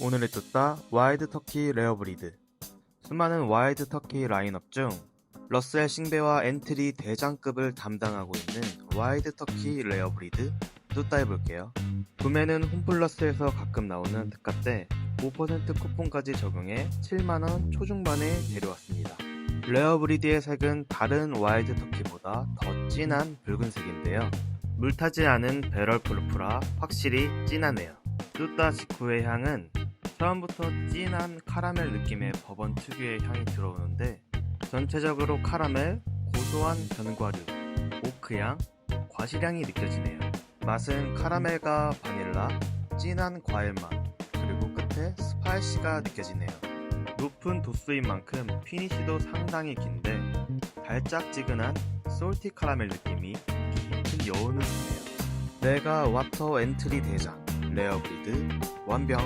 오늘의 뚜따 와이드 터키 레어 브리드. 수많은 와이드 터키 라인업 중 러셀 싱베와 엔트리 대장급을 담당하고 있는 와이드 터키 레어 브리드 뚜따 해볼게요. 구매는 홈플러스에서 가끔 나오는 특가 때 5% 쿠폰까지 적용해 7만원 초중반에 데려왔습니다. 레어 브리드의 색은 다른 와이드 터키보다 더 진한 붉은색인데요. 물타지 않은 배럴 프루프라 확실히 진하네요. 뚜따 직후의 향은 처음부터 진한 카라멜 느낌의 버번 특유의 향이 들어오는데 전체적으로 카라멜, 고소한 견과류, 오크향, 과실향이 느껴지네요. 맛은 카라멜과 바닐라, 진한 과일 맛, 그리고 끝에 스파이시가 느껴지네요. 높은 도수인 만큼 피니시도 상당히 긴데 달짝지근한 솔티 카라멜 느낌이 깊은 여운을 주네요. 내가 와터 엔트리 대장 레어 브리드 완병